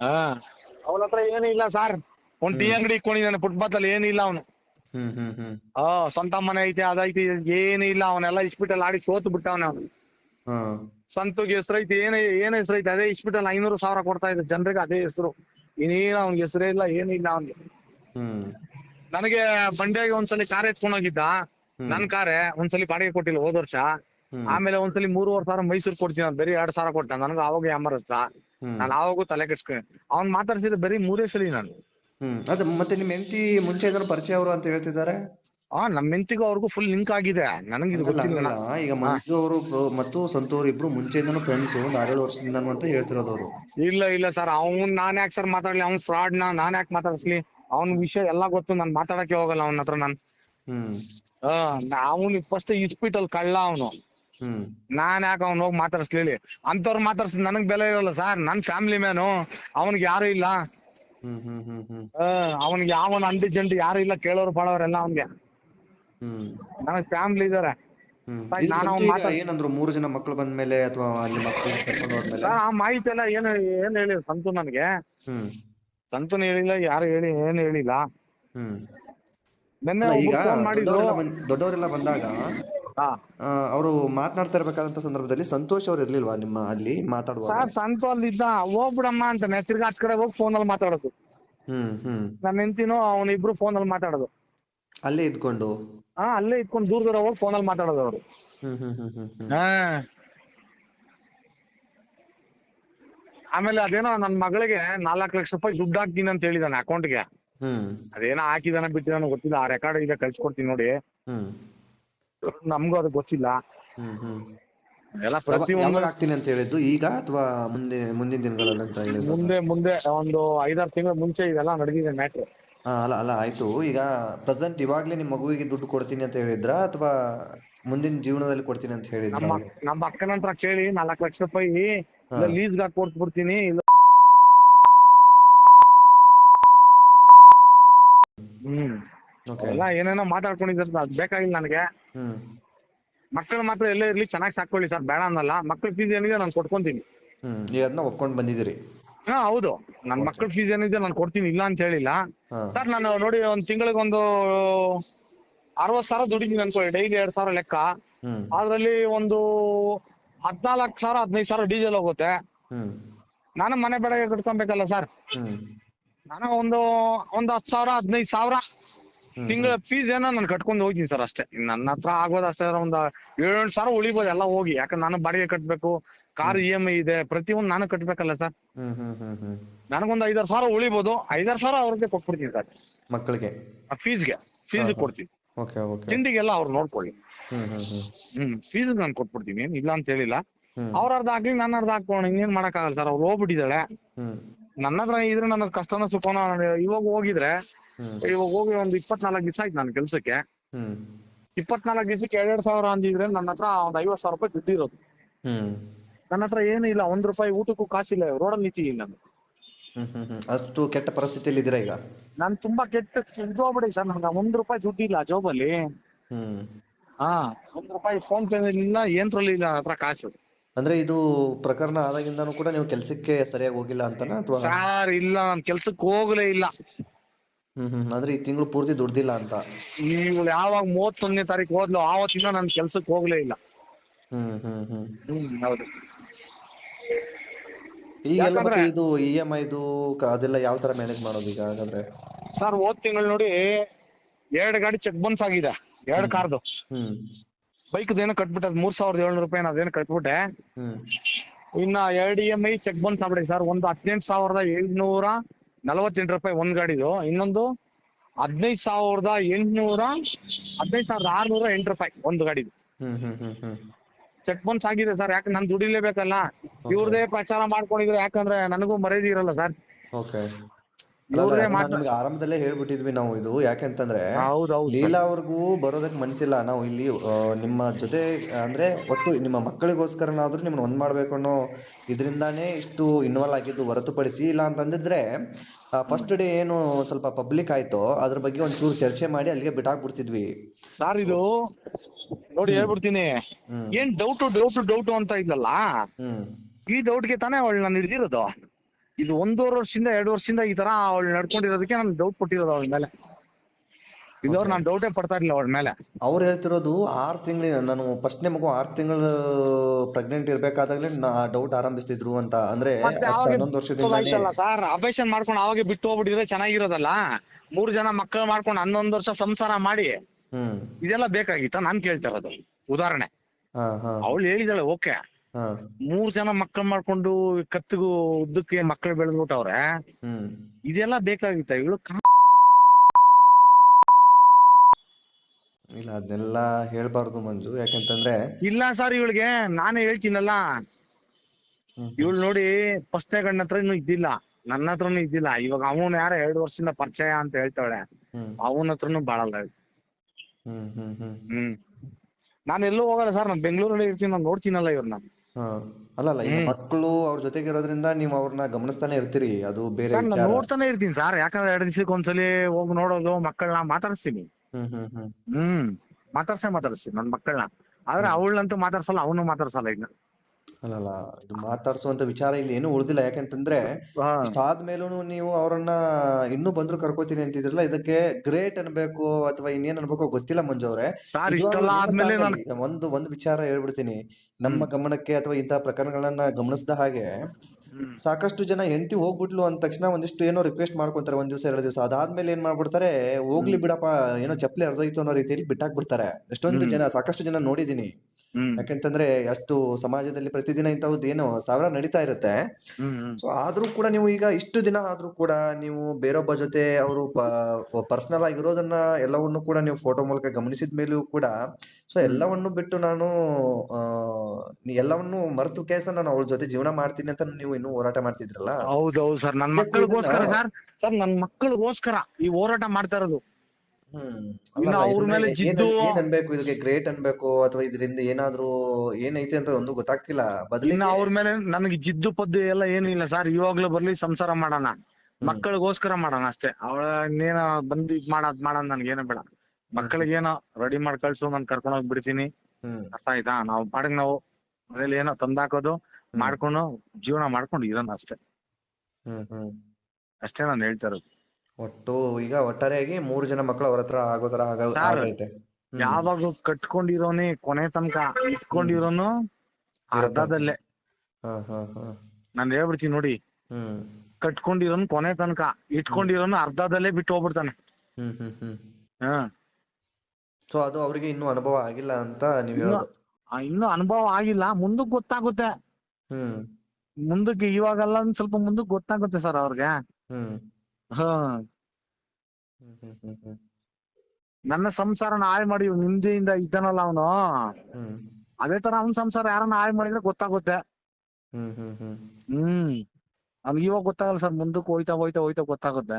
ಹಾ. ಅವನ ಹತ್ರ ಏನೂ ಇಲ್ಲ ಸರ್. ಒಂದ್ ಟೀ ಅಂಗಡಿ ಇಟ್ಕೊಂಡಿದ್ದಾನೆ ಫುಟ್ಪಾತ್ ಅಲ್ಲಿ ಏನಿಲ್ಲ ಅವನು. ಹ್ಮ್ ಹ್ಮ್ ಹ್ಮ್. ಸ್ವಂತ ಮನೆ ಐತೆ ಅದೈತಿ ಏನು ಇಲ್ಲ ಅವನೆಲ್ಲ ಇಸ್ಪಿಟಲ್ ಆಡಿ ಸೋತು ಬಿಟ್ಟವನ ಅವನು ಹಾ. ಸಂತುಗೆ ಹೆಸರೈತಿ ಏನೇ ಏನ್ ಹೆಸರೈತಿ ಅದೇ ಇಸ್ಪಿಟಲ್ ಐನೂರು ಸಾವಿರ ಕೊಡ್ತಾ ಇದ್ದ ಜನರಿಗೆ ಅದೇ ಹೆಸರು. ಇನ್ನೇನು ಅವ್ನಿಗೆ ಹೆಸರೇ ಇಲ್ಲ ಏನಿಲ್ಲ ಇಲ್ಲ ಹ್ಮ್. ನನಗೆ ಬಂಡೆಗೆ ಒಂದ್ಸಲಿ ಕಾರ್ ಎತ್ಕೊಂಡ್ ಹೋಗಿದ್ದ. ನನ್ ಕಾರೇ ಒಂದ್ಸಲಿ ಬಾಡಿಗೆ ಕೊಟ್ಟಿಲ್ಲ ಹೋದ್ ವರ್ಷ. ಹ್ಮ್. ಆಮೇಲೆ ಒಂದ್ಸಲಿ ಮೂರುವರೆ ಸಾವಿರ ಮೈಸೂರು ಕೊಡ್ತೀನಿ ಅಂತ ಬರೀ ಎರಡ್ ಸಾವಿರ ಕೊಟ್ಟ ನನಗೆ ಅವಾಗ ಯಾಮರಸ್ತ ಹ್ಮ್. ನಾನು ಆವಾಗೂ ತಲೆ ಕೆಡ್ಸ್ಕೊಂಡೆ ಅವ್ನ್ ಮಾತಾಡ್ಸಿದ್ರೆ ಬರೀ ಮೂರೇ ಸಲಿ ನಾನು. ಹ್ಮ್. ಅದೇ ಮತ್ತೆ ನಿಮ್ ಹೆಂಡತಿ ಮುಂಚೆ ಏನಾದ್ರು ಪರಿಚಯ ಅವರು ಅಂತ ಹೇಳ್ತಿದ್ದಾರೆ? ಆ ನಮ್ ಮೆಂತಿಗೂ ಅವ್ರಿಗೂ ಫುಲ್ ಲಿಂಕ್ ಆಗಿದೆ. ನನಗೆ ಇದು ಗೊತ್ತಿಲ್ಲ. ಈಗ ಮಂಜು ಅವರು ಮತ್ತು ಸಂತು ಅವರು ಇಬ್ರು ಮುಂಚೆಯಿಂದನೂ ಫ್ರೆಂಡ್ಸ್ ಒಂದು ಆರೇಳು ವರ್ಷದಿಂದ ಅಂತ ಹೇಳ್ತಿರೋದು ಅವರು. ಇಲ್ಲ ಇಲ್ಲ ಸರ್. ಅವ್ನ್ ನಾನ್ ಯಾಕೆ ಸರ್ ಮಾತಾಡ್ಲಿ? ಅವ್ನ್ ಫ್ರಾಡ್ನ ನಾನ್ ಯಾಕೆ ಮಾತಾಡ್ಸ್ಲಿ? ಅವ್ನ್ ವಿಷಯ ಎಲ್ಲಾ ಗೊತ್ತು. ನಾನ್ ಮಾತಾಡಕ್ಕೆ ಹೋಗಲ್ಲ ಅವನ ಹತ್ರ ನಾನು. ಹ್ಮ್. ನಾವು ಫಸ್ಟ್ ಇಸ್ಪಿಟಲ್ ಕಳ್ಳ ಅವನು. ನಾನ್ ಯಾಕ ಅವ್ನ ಹೋಗಿ ಮಾತಾಡ್ಸ್ಲಿ ಅಂತವ್ರು ಮಾತಾಡ್ಸ್ ನನಗ್ ಬೆಲೆ ಇರಲ್ಲ ಸರ್. ನನ್ ಫ್ಯಾಮಿಲಿ ಮ್ಯಾನು. ಅವನಿಗೆ ಯಾರು ಇಲ್ಲ. ಹ್ಮ್ ಯಾವ ಹ್ಮ್ ಹ್ಮ್. ಅವನಿಗೆ ಯಾವನ್ ಅಂಡಿ ಜಂಟಿ ಯಾರು ಇಲ್ಲ. ಕೇಳೋರು ಪಾಳೋರೆಲ್ಲ ಅವನ್ಗೆ. ನನಗ್ ಫ್ಯಾಮಿಲಿ ಇದಾರೆ. ಹ್ಮ್. ನಾನು ಸಂತು ಅವ್ನ್ ಈಗ ಏನಂದ್ರು ಮೂರು ಜನ ಮಕ್ಕಳು ಬಂದ್ಮೇಲೆ ಅಥವಾ ಅಲ್ಲಿ ಕರ್ಕೊಂಡು ಹೋದ್ಮೇಲೆ? ಆ ಮಾಹಿತಿ ಎಲ್ಲ ಏನು ಏನ್ ಹೇಳಿ ಸಂತು ನನಗೆ? ಹ್ಮ್. ಸಂತೂನು ಹೇಳಿಲ್ಲ ಯಾರು ಹೇಳಿ ಏನು ಹೇಳಿಲ್ಲ. ಹ್ಮ್. ನಿನ್ನೆ ಅಲ್ಲ, ಈಗ ಫೋನ್ ಮಾಡಿದ್ರು. ದೊಡ್ಡವರೆಲ್ಲ ಬಂದ್ ದೊಡ್ಡವರೆಲ್ಲ ಬಂದಾಗ ಅವರು ಮಾತನಾಡ್ತಾ ಇರ್ಬೇಕಾದಂತ ಸಂದರ್ಭದಲ್ಲಿ ಸಂತೋಷ್ ಅವ್ರು ಇರ್ಲಿಲ್ವಾ ನಿಮ್ಮ ಅಲ್ಲಿ ಮಾತಾಡುವಾಗ? ಸರ್ ಸಂತು ಅಲ್ಲಿದ್ದ ಹೋಗ್ಬಿಡಮ್ಮ ಅಂತ ತಿರ್ಗಾ ಆಚ ಕಡೆ ಹೋಗಿ ಫೋನ್ ಅಲ್ಲಿ ಮಾತಾಡೋದು. ಹ್ಮ್ ಹ್ಮ್. ನನ್ನ ಹೆಂಡತಿನೂ ಅವನ ಇಬ್ರು ಫೋನ್ ಅಲ್ಲಿ ಮಾತಾಡೋದು. ಅಲ್ಲೇ ಇದ್ಕೊಂಡು? ಹಾ ಅಲ್ಲೇ ಇದ್ಕೊಂಡು ದೂರ ದೂರ ಹೋಗಿ ಫೋನ್ ಅಲ್ಲಿ ಮಾತಾಡೋದು ಅವರು. ಹ್ಮ್ ಹ್ಮ್ ಹ್ಮ್ ಹ್ಮ್ ಹ್ಮ್. ಹಾ. ಆಮೇಲೆ ಅದೇನೋ ನನ್ನ ಮಗಳಿಗೆ ನಾಲ್ಕು ಲಕ್ಷ ರೂಪಾಯಿ ದುಡ್ಡು ಹಾಕ್ತೀನಿ ಅಂತ ಹೇಳಿದಾನೆ ಅಕೌಂಟ್ಗೆ ಹ್ಮ್. ಅದೇನೋ ಹಾಕಿದಾನ ಬಿಟ್ಟಿದಾನ ಗೊತ್ತಿಲ್ಲ. ಆ ರೆಕಾರ್ಡ್ ಈಗ ಕಳ್ಸಿ ಕೊಡ್ತೀನಿ ನೋಡಿ. ಹ್ಮ್. ನಮಗೂ ಅದು ಗೊತ್ತಿಲ್ಲ. ಎಲ್ಲ ಪ್ರತಿಯೊಂದು ಆಗ್ತೀನಿ ಅಂತ ಹೇಳಿದ್ದು ಈಗ ಅಥವಾ ಮುಂದೆ ಮುಂದಿನ ದಿನಗಳಲ್ಲಿ ಅಂತ ಹೇಳಿದ್ದು ಮುಂದೆ ಮುಂದೆ ಒಂದು ಐದಾರು ತಿಂಗಳ ಮುಂಚೆ ಇದೆಲ್ಲ ನಡೆದಿದೆ ಮ್ಯಾಟ್ರ್ ಹಾ ಅಲ್ಲ ಅಲ್ಲ ಆಯ್ತು. ಈಗ ಪ್ರೆಸೆಂಟ್ ಇವಾಗ್ಲೇ ನಿಮ್ ಮಗುವಿಗೆ ದುಡ್ಡು ಕೊಡ್ತೀನಿ ಅಂತ ಹೇಳಿದ್ರಾ ಅಥವಾ ಮುಂದಿನ ಜೀವನದಲ್ಲಿ ಕೊಡ್ತೀನಿ ಅಂತ ಹೇಳಿದ್ರ? ನಮ್ಮ ನಮ್ಮ ಅಕ್ಕನ ಹತ್ರ ಕೇಳಿ ನಾಲ್ಕು ಲಕ್ಷ ರೂಪಾಯಿ ಲೀಸ್ ಲೀಸ್ಗೆ ಹಾಕಿ ಕೊಟ್ಬಿಡ್ತೀನಿ ಇಲ್ಲ ಹ್ಮ್ ಓಕೆ ಎಲ್ಲ ಏನೇನೋ ಮಾತಾಡ್ಕೊಂಡಿದ್ದಾರೆ ಅದು ಬೇಕಾಗಿಲ್ಲ ನನಗೆ. ಹ್ಮ್. ಮಕ್ಕಳು ಮಾತ್ರ ಎಲ್ಲೇ ಇರ್ಲಿ ಚೆನ್ನಾಗಿ ಸಾಕೊಳ್ಳಿ ಸರ್ ಬೇಡ ಅನ್ನಲ್ಲ. ಮಕ್ಕಳ ಫೀಸ್ ಏನಿದೆ ನಾನು ಕೊಟ್ಕೊಂತೀನಿ. ಹ್ಮ್ ಈಗ ಅದನ್ನ ಒಪ್ಕೊಂಡ್ ಬಂದಿದ್ದೀರಿ. ಹಾ ಹೌದು. ನನ್ನ ಮಕ್ಕಳ ಫೀಸ್ ಏನಿದೆ ನಾನು ಕೊಡ್ತೀನಿ ಇಲ್ಲ ಅಂತ ಹೇಳಿಲ್ಲ. ಹಾ. ಸರ್ ನಾನು ನೋಡಿ ಒಂದ್ ತಿಂಗಳಿಗೆ ಒಂದು ಅರವತ್ ಸಾವಿರ ದುಡಿತೀನಿ ಅನ್ಕೊಳ್ಳಿ ಡೈಲಿ ಎರಡ್ ಸಾವಿರ ಲೆಕ್ಕ. ಹ್ಮ್. ಅದ್ರಲ್ಲಿ ಒಂದು ಹದ್ನಾಲ್ಕು ಸಾವಿರ ಹದಿನೈದು ಸಾವಿರ ಡೀಸೆಲ್ ಹೋಗುತ್ತೆ. ಹ್ಮ್. ನಾನು ಮನೆ ಬೆಳಗ್ಗೆ ಕಟ್ಕೊಬೇಕಲ್ಲ ಸರ್. ಹ್ಮ್. ನಾನು ಒಂದು ಒಂದು ಹತ್ತು ಸಾವಿರ ಹದಿನೈದು ಸಾವಿರ. ತಿಂಗಳ ಫೀಸ್ ಏನೋ ನಾನು ಕಟ್ಕೊಂಡು ಹೋಗ್ತೀನಿ ಸರ್ ಅಷ್ಟೇ. ನನ್ನ ಹತ್ರ ಆಗೋದು ಅಷ್ಟೇ ಒಂದು ಏಳೆಂಟು ಸಾವಿರ ಉಳಿಬೋದು ಎಲ್ಲ ಹೋಗಿ. ಯಾಕಂದ್ರೆ ನಾನು ಬಾಡಿಗೆ ಕಟ್ಬೇಕು ಕಾರ್ ಇ ಎಂ ಐ ಇದೆ ಪ್ರತಿಯೊಂದು ನಾನು ಕಟ್ಬೇಕಲ್ಲ ಸರ್. ನನಗೊಂದು ಐದಾರು ಸಾವಿರ ಉಳಿಬೋದು ಐದಾರು ಸಾವಿರ ಅವ್ರಿಗೆ ಕೊಟ್ಬಿಡ್ತೀನಿ ಸರ್. ಮಕ್ಕಳಿಗೆ ಫೀಸ್ಗೆ ಫೀಸ್ ಕೊಡ್ತೀನಿ. ತಿಂಡಿಗೆಲ್ಲ ಅವ್ರು ನೋಡ್ಕೊಳ್ಳಿ. ಹ್ಮ್ ಫೀಸ್ ನಾನು ಕೊಟ್ಬಿಡ್ತೀನಿ ಏನ್ ಇಲ್ಲ ಅಂತ ಹೇಳಿಲ್ಲ. ಅವ್ರ ಅರ್ಧ ಹಾಕ್ಲಿ ನನ್ನ ಅರ್ಧ ಹಾಕೋಣ ಇನ್ನೇನ್ ಮಾಡಕ್ಕಾಗಲ್ಲ ಸರ್. ಅವ್ರು ಹೋಗ್ಬಿಟ್ಟಿದ್ದಾಳೆ. ನನ್ನ ಹತ್ರ ಇದ್ರೆ ನನ್ನ ಕಷ್ಟನ ಸುಖನ ಇವಾಗ ಹೋಗಿದ್ರೆ ಇವಾಗ ಹೋಗಿ ಒಂದು ಇಪ್ಪತ್ನಾಲ್ಕು ದಿವಸ ಆಯ್ತು ನನ್ನ ಕೆಲ್ಸಕ್ಕೆ. ಇಪ್ಪತ್ನಾಲ್ಕು ದಿವಸಕ್ಕೆ ಎರಡೆರಡು ಸಾವಿರ ಅಂದಿದ್ರೆ ನನ್ನ ಹತ್ರ ಒಂದ್ ಐವತ್ ಸಾವಿರ ರೂಪಾಯಿ ದುಡ್ಡು ಇರೋದು. ಹ್ಮ್. ನನ್ನ ಹತ್ರ ಏನು ಇಲ್ಲ ಒಂದ್ ರೂಪಾಯಿ ಊಟಕ್ಕೂ ಕಾಸಿಲ್ಲ ರೋಡ್ ನಿಂತಿದ್ದೀನಿ ನಾನು. ಅಷ್ಟು ಕೆಟ್ಟ ಪರಿಸ್ಥಿತಿಯಲ್ಲಿ ಇದ್ದೀರಾ ಈಗ? ನಾನು ತುಂಬಾ ಕೆಟ್ಟ ಹೋಗ್ಬಿಡಿ ಸರ್ ನನ್ಗೆ ಒಂದ್ ರೂಪಾಯಿ ದುಡ್ಡು ಇಲ್ಲ ಜೋಬಲ್ಲಿ ಹ್ಮ್. ಹಾ ಒಂದ್ ರೂಪಾಯಿ ಫೋನ್ ಪೇ ಇಲ್ಲ ಏನ್ರಲ್ಲಿ ಇಲ್ಲ ಹತ್ರ ಕಾಸು ಅಂದ್ರೆ ಇದು ಪ್ರಕರಣ ಆದಾಗಿಂದನೂ ಕೂಡ ನೀವು ಕೆಲ್ಸಕ್ಕೆ ಸರಿಯಾಗಿ ಹೋಗಿಲ್ಲ ಅಂತನಾ ಅಥವಾ? ಸರ್ ಇಲ್ಲ ನಾನು ಕೆಲ್ಸಕ್ಕೆ ಹೋಗ್ಲೇ ಇಲ್ಲ. ಹ್ಮ್ ಹ್ಮ್. ಅಂದ್ರೆ ಈ ತಿಂಗಳು ಪೂರ್ತಿ ದುಡ್ದಿಲ್ಲ ಅಂತ. ನೀವು ಯಾವಾಗ ಮೂವತ್ತೊಂದನೇ ತಾರೀಕು ಹೋದ್ಲು ಆವತ್ತಿಂದ ನಾನು ಕೆಲ್ಸಕ್ಕೆ ಹೋಗ್ಲೇ ಇಲ್ಲ. ಹ್ಮ್ ಹ್ಮ್ ಹ್ಮ್. ಹ್ಮ್ ಹೌದು. ಈಗೆಲ್ಲ ಮತ್ತೆ ಯಾಕಂದ್ರೆ- ಇದು ಇ ಎಂ ಐದು ಅದೆಲ್ಲ ಯಾವ ತರ ಮ್ಯಾನೇಜ್ ಮಾಡೋದು ಈಗ ಹಾಗಾದ್ರೆ? ಸರ್ ಹೋದ್ ತಿಂಗಳು ನೋಡಿ ಎರಡ್ ಗಾಡಿ ಚೆಕ್ ಬನ್ಸ್ ಆಗಿದೆ ಎರಡ್ ಕಾರ್ದು. ಹ್ಮ್. ಬೈಕ್ ಏನೋ ಕಟ್ಬಿಟ್ಟೆ ಮೂರ್ ಸಾವಿರದ ಏಳ್ನೂರು ರೂಪಾಯಿ ಅದೇನೋ ಕಟ್ಬಿಟ್ಟೆ. ಹ್ಮ್. ಇನ್ನ ಎರಡ್ E M I check bounce ಆಗ್ಬಿಟ್ಟೆ ಸರ್ ಒಂದು ಹದಿನೆಂಟು ಸಾವಿರದ ಏಳ್ನೂರ ನಲವತ್ತೆಂಟು ರೂಪಾಯಿ ಒಂದ್ ಗಾಡಿದು. ಇನ್ನೊಂದು ಹದಿನೈದು ಸಾವಿರದ ಎಂಟುನೂರ ಹದಿನೈದು ಸಾವಿರದ ಆರ್ನೂರ ಎಂಟು ರೂಪಾಯಿ ಒಂದು ಗಾಡಿದು. ಚೆಕ್ ಬೌನ್ಸ್ ಆಗಿದೆ ಸರ್ ಯಾಕೆ ನಾನು ದುಡಿಲೇಬೇಕಲ್ಲ? ಇವ್ರದೇ ಪ್ರಚಾರ ಮಾಡ್ಕೊಂಡಿದ್ರೆ ಯಾಕಂದ್ರೆ ನನಗೂ ಮರ್ಯಾದೆ ಇರಲ್ಲ ಸರ್ ಓಕೆ ನಿಮ್ಗೆ ಆರಂಭದಲ್ಲೇ ಹೇಳ್ಬಿಟ್ಟಿದ್ವಿ ನಾವು ಇದು. ಯಾಕೆಂತಂದ್ರೆ ಲೀಲಾ ಅವ್ರಿಗೂ ಬರೋದಕ್ಕೆ ಮನ್ಸಿಲ್ಲ. ನಾವು ಇಲ್ಲಿ ನಿಮ್ಮ ಜೊತೆ ಅಂದ್ರೆ ಒಟ್ಟು ನಿಮ್ಮ ಮಕ್ಕಳಿಗೋಸ್ಕರನಾದ್ರೂ ನಿಮ್ಮನ್ನ ಒಂದ್ ಮಾಡ್ಬೇಕು ಅನ್ನೋ ಇದರಿಂದಾನೇ ಇಷ್ಟು ಇನ್ವಾಲ್ವ್ ಆಗಿದ್ದು ಹೊರತುಪಡಿಸಿ. ಇಲ್ಲ ಅಂತಂದಿದ್ರೆ ಫಸ್ಟ್ ಡೇ ಏನು ಸ್ವಲ್ಪ ಪಬ್ಲಿಕ್ ಆಯ್ತು ಅದ್ರ ಬಗ್ಗೆ ಒಂಚೂರು ಚರ್ಚೆ ಮಾಡಿ ಅಲ್ಲಿಗೆ ಬಿಟ್ಟಾಕ್ಬಿಡ್ತಿದ್ವಿ. ಸರ್ ಇದು ನೋಡಿ ಹೇಳ್ಬಿಡ್ತೀನಿ. ಏನ್ ಡೌಟ್ ಡೌಟ್ ಡೌಟ್ ಅಂತ ಇದ್ಲಲ್ಲ ಈ ಡೌಟ್ಗೆ ತಾನೇ ಅವಳು ನಾನು ಹಿಡ್ದಿರೋದು? ಇದು ಒಂದೂವರೆ ವರ್ಷದಿಂದ ಎರಡು ವರ್ಷದಿಂದ ಈ ತರ ಅವಳು ನಡ್ಕೊಂಡಿರೋದಕ್ಕೆ ನಾನು ಡೌಟ್ ಪಟ್ಟಿರೋದು ಅವಳ ಮೇಲೆ. ಇದ್ದವ್ರು ನಾನು ಡೌಟೇ ಪಡ್ತಾ ಇರ್ಲಿಲ್ಲ ಅವಳ ಮೇಲೆ. ಅವ್ರು ಹೇಳ್ತಿರೋದು ಆರು ತಿಂಗಳಿನ ನಾನು ಫಸ್ಟ್ನೇ ಮಗು ಆರು ತಿಂಗಳು ಪ್ರೆಗ್ನೆಂಟ್ ಇರ್ಬೇಕಾದಾಗ್ಲೇ ಡೌಟ್ ಆರಂಭಿಸ್ತಿದ್ರು ಅಂತ. ಅಂದ್ರೆ ಮತ್ತೆ ಅವಾಗ ಹನ್ನೊಂದು ವರ್ಷದಿಂದ ಸರ್ ಅಪೇಷನ್ ಮಾಡ್ಕೊಂಡು ಅವಾಗೆ ಬಿಟ್ಟು ಹೋಗ್ಬಿಟ್ಟಿದ್ರೆ ಚೆನ್ನಾಗಿರೋದಲ್ಲ? ಮೂರು ಜನ ಮಕ್ಕಳು ಮಾಡ್ಕೊಂಡು ಹನ್ನೊಂದು ವರ್ಷ ಸಂಸಾರ ಮಾಡಿ. ಹ್ಮ್. ಇದೆಲ್ಲ ಬೇಕಾಗಿತ್ತ? ನಾನ್ ಕೇಳ್ತಾ ಇರೋದು. ಉದಾಹರಣೆ. ಹಾ ಹಾ. ಅವಳು ಹೇಳಿದಾಳೆ ಓಕೆ. ಮೂರ್ ಜನ ಮಕ್ಕಳು ಮಾಡ್ಕೊಂಡು ಕತ್ತಿಗೂ ಉದ್ದಕ್ಕೆ ಮಕ್ಕಳು ಬೆಳೆದ್ಬಿಟ್ಟವ್ರೆ. ಇದೆಲ್ಲ ಬೇಕಾಗಿತ್ತ ಇವಳು ಇಲ್ಲ ಅದನ್ನೆಲ್ಲ ಹೇಳ್ಬಾರ್ದು ಮಂಜು. ಯಾಕಂತಂದ್ರೆ ಇಲ್ಲ ಸರ್ ಇವಳಿಗೆ ನಾನೇ ಹೇಳ್ತೀನಲ್ಲ. ಇವಳು ನೋಡಿ ಫಸ್ಟ್ ಗಂಡ ಹತ್ರ ಇನ್ನು ಇದ್ದಿಲ್ಲ. ನನ್ನ ಹತ್ರನು ಇದ್ದಿಲ್ಲ. ಇವಾಗ ಅವನು ಯಾರ ಎರಡು ವರ್ಷದಿಂದ ಪರಿಚಯ ಅಂತ ಹೇಳ್ತಾಳೆ ಅವನ ಹತ್ರನು ಬಾಳಲ್ಲ ಇವ್ಳು. ಹ್ಮ್ ಹ್ಮ್ ಹ್ಮ್. ಹ್ಮ್. ನಾನು ಎಲ್ಲೂ ಹೋಗಲ್ಲ ಸರ್. ನಾನು ಬೆಂಗಳೂರಲ್ಲಿ ಇರ್ತೀನಿ ನಾನು ನೋಡ್ತೀನಲ್ಲ ಇವ್ರನ್ನ ಹಾ. ಅಲ್ಲಲ್ಲ ಈಗ ಮಕ್ಕಳು ಅವ್ರ ಜೊತೆಗೆ ಇರೋದ್ರಿಂದ ನೀವು ಅವ್ರನ್ನ ಗಮನಿಸ್ತಾನೆ ಇರ್ತೀರಿ. ಅದು ಬೇರೆ ಸರ್ ನಾನು ವಿಚಾರ. ನೋಡ್ತಾನೆ ಇರ್ತೀನಿ ಸರ್. ಯಾಕಂದ್ರೆ ಎರಡು ದಿವಸಕ್ಕೆ ಒಂದ್ಸಲಿ ಹೋಗಿ ನೋಡೋದು ಮಕ್ಕಳನ್ನ ಮಾತಾಡಿಸ್ತೀನಿ. ಹ್ಮ್ ಹ್ಮ್ ಹ್ಮ್. ಹ್ಮ್. ಮಾತಾಡ್ಸೇ ಮಾತಾಡಿಸ್ತೀನಿ ನನ್ನ ಮಕ್ಕಳನ್ನ ಆದ್ರೆ ಅವಳಂತೂ ಮಾತಾಡ್ಸಲ್ಲ ಅವನು ಮಾತಾಡ್ಸಲ್ಲ ಈಗ. ಅಲ್ಲಲ್ಲ ಇದು ಮಾತಾಡ್ಸುವಂತ ವಿಚಾರ ಇಲ್ಲಿ ಏನು ಉಳಿದಿಲ್ಲ. ಯಾಕಂತಂದ್ರೆ ಆದ್ಮೇಲೂ ನೀವು ಅವರನ್ನ ಇನ್ನೂ ಬಂದ್ರು ಕರ್ಕೋತೀನಿ ಅಂತಿದ್ರಲ್ಲ ಇದಕ್ಕೆ ಗ್ರೇಟ್ ಅನ್ಬೇಕು ಅಥವಾ ಇನ್ನೇನ್ ಅನ್ಬೇಕು ಗೊತ್ತಿಲ್ಲ ಮಂಜು ಅವ್ರೆ. ಸರ್ ನಿಜವಾಗ್ಲೂ ಇಷ್ಟೆಲ್ಲ ಆದ್ಮೇಲೆ ನಾನು ಒಂದು ಒಂದು ವಿಚಾರ ಹೇಳ್ಬಿಡ್ತೀನಿ. ನಮ್ಮ ಗಮನಕ್ಕೆ ಅಥವಾ ಇಂತಹ ಪ್ರಕರಣಗಳನ್ನ ಗಮನಿಸಿದ ಹಾಗೆ ಸಾಕಷ್ಟು ಜನ ಹೆಂಡತಿ ಹೋಗ್ಬಿಟ್ಲು ಅಂದ ತಕ್ಷಣ ಒಂದಿಷ್ಟು ಏನೋ ರಿಕ್ವೆಸ್ಟ್ ಮಾಡ್ಕೊಂತಾರೆ ಒಂದ್ ದಿವಸ ಎರಡು ದಿವಸ. ಅದಾದ್ಮೇಲೆ ಏನ್ ಮಾಡ್ಬಿಡ್ತಾರೆ ಹೋಗ್ಲಿ ಬಿಡಪ್ಪ ಏನೋ ಚಪ್ಪಲಿ ಹರಿದೋಯ್ತು ಅನ್ನೋ ರೀತಿಯಲ್ಲಿ ಬಿಟ್ಟಾಕ್ಬಿಡ್ತಾರೆ. ಎಷ್ಟೊಂದು ಜನ ಸಾಕಷ್ಟು ಜನ ನೋಡಿದೀನಿ ಹ್ಮ್. ಯಾಕಂತಂದ್ರೆ ಅಷ್ಟು ಸಮಾಜದಲ್ಲಿ ಪ್ರತಿದಿನ ಇಂಥವ್ದು ಏನೋ ಸಾವಿರ ನಡೀತಾ ಇರುತ್ತೆ. ಸೊ ಆದ್ರೂ ಕೂಡ ನೀವು ಈಗ ಇಷ್ಟು ದಿನ ಆದ್ರೂ ಕೂಡ ನೀವು ಬೇರೊಬ್ಬ ಜೊತೆ ಅವರು ಪರ್ಸನಲ್ ಆಗಿರೋದನ್ನ ಎಲ್ಲವನ್ನು ಕೂಡ ನೀವು ಫೋಟೋ ಮೂಲಕ ಗಮನಿಸಿದ ಮೇಲೂ ಕೂಡ ಸೊ ಎಲ್ಲವನ್ನು ಬಿಟ್ಟು ನಾನು ಆ ಎಲ್ಲವನ್ನು ಮರೆತು ಕೇಸ ನಾನು ಅವಳ ಜೊತೆ ಜೀವನ ಮಾಡ್ತೀನಿ ಅಂತ ನೀವು ಇನ್ನೂ ಹೋರಾಟ ಮಾಡ್ತಿದ್ರಲ್ಲ? ಹೌದೌದು ಸರ್. ನನ್ ಮಕ್ಕಳಿಗೋಸ್ಕರ ಸರ್ ಸರ್ ನನ್ ಮಕ್ಕಳಿಗೋಸ್ಕರ ಈ ಹೋರಾಟ ಮಾಡ್ತಾ ಇರೋದು. ಇನ್ನು ಅವ್ರ ಮೇಲೆ ಜಿದ್ದು ಏನ್ ಅನ್ಬೇಕು ಇದಕ್ಕೆ ಗ್ರೇಟ್ ಅನ್ಬೇಕು ಅಥವಾ ಇದರಿಂದ ಏನಾದ್ರೂ ಏನೈತೆ ಅಂತ ಒಂದು ಗೊತ್ತಾಗ್ತಿಲ್ಲ. ಇನ್ನು ಬದಲಿಗೆ ಅವ್ರ ಮೇಲೆ ನನಗೆ ಜಿದ್ದು ಪದ್ದು ಎಲ್ಲ ಏನಿಲ್ಲ ಸರ್. ಇವಾಗ್ಲೂ ಬರ್ಲಿ ಸಂಸಾರ ಮಾಡೋಣ. ಮಕ್ಕಳಿಗೋಸ್ಕರ ಮಾಡೋಣ ಅಷ್ಟೇ. ಅವಳ ಇನ್ನೇನ ಬಂದು ಇದ್ ಮಾಡೋದ್ ಮಾಡೋದ್ ನನ್ಗೇನು ಬೇಡ. ಮಕ್ಕಳಿಗೇನೋ ರೆಡಿ ಮಾಡಿ ಕಳ್ಸು ನಾನು ಕರ್ಕೊಂಡು ಹೋಗಿ ಬಿಡ್ತೀನಿ ಹ್ಮ್. ಅರ್ಥ ಆಯ್ತಾ? ನಾವು ಪಾಡಿಗೆ ನಾವು. ಮನೇಲಿ ಏನೋ ತಂದಾಕೋದು ಮಾಡ್ಕೊಂಡು ಜೀವನ ಮಾಡ್ಕೊಂಡು ಇರೋಣ ಅಷ್ಟೇ. ಹ್ಮ್ ಹ್ಮ್. ಅಷ್ಟೇ ನಾನು ಹೇಳ್ತಾ ಇರೋದು. ಒಟ್ಟು ಈಗ ಒಟ್ಟಾರೆಯಾಗಿ ಮೂರು ಜನ ಮಕ್ಕಳು ಅವ್ರ ಹತ್ರ ಆಗೋ ತರ ಆಗ- ಆಗೈತೆ. ಹ್ಮ್. ಯಾವಾಗ ಕಟ್ಕೊಂಡಿರೋನೇ ಕೊನೆ ತನಕ ಇಟ್ಕೊಂಡಿರೋನು ಅರ್ಧದಲ್ಲೇ. ಹಾ ಹಾ ಹಾ. ನಾನು ಹೇಳ್ಬಿಡ್ತೀನಿ ನೋಡಿ. ಹ್ಮ್. ಕಟ್ಕೊಂಡಿರೋನು ಕೊನೆ ತನಕ ಇಟ್ಕೊಂಡಿರೋನು ಅರ್ಧದಲ್ಲೇ ಬಿಟ್ಟು ಹೋಗ್ಬಿಡ್ತಾನೆ. ಹ್ಮ್ ಹ್ಮ್ ಹ್ಮ್. ಹ್ಮ್ ಸೊ ಅದು ಅವ್ರಿಗೆ ಇನ್ನು ಅನುಭವ ಆಗಿಲ್ಲ ಅಂತ ನೀವ್ ಇನ್ನು ಹೇಳೋದು? ಆ, ಇನ್ನು ಅನುಭವ ಆಗಿಲ್ಲ ಮುಂದಕ್ ಗೊತ್ತಾಗುತ್ತೆ. ಹ್ಮ್. ಮುಂದಕ್ಕೆ ಇವಾಗಲ್ಲ ಒಂದ್ ಸ್ವಲ್ಪ ಮುಂದಕ್ ಗೊತ್ತಾಗುತ್ತೆ ಸರ್ ಅವ್ರಿಗೆ. ಹ್ಮ್. ಹ. ನನ್ನ ಸಂಸಾರನ ಹಾಳು ಮಾಡಿ ನಿಮ್ದಿಯಿಂದ ಇದ್ದಾನಲ್ಲ ಅವನು. ಅದೇ ತರ ಅವನ ಸಂಸಾರ ಯಾರನ್ನ ಹಾಳು ಮಾಡಿದ್ರೆ ಗೊತ್ತಾಗುತ್ತೆ. ಹ್ಮ್. ಅವ್ನಿಗೆ ಇವಾಗ ಗೊತ್ತಾಗಲ್ಲ ಸರ್ ಮುಂದಕ್ಕೆ ಹೋಯ್ತಾ ಹೋಯ್ತಾ ಹೋಯ್ತಾ ಗೊತ್ತಾಗುತ್ತೆ.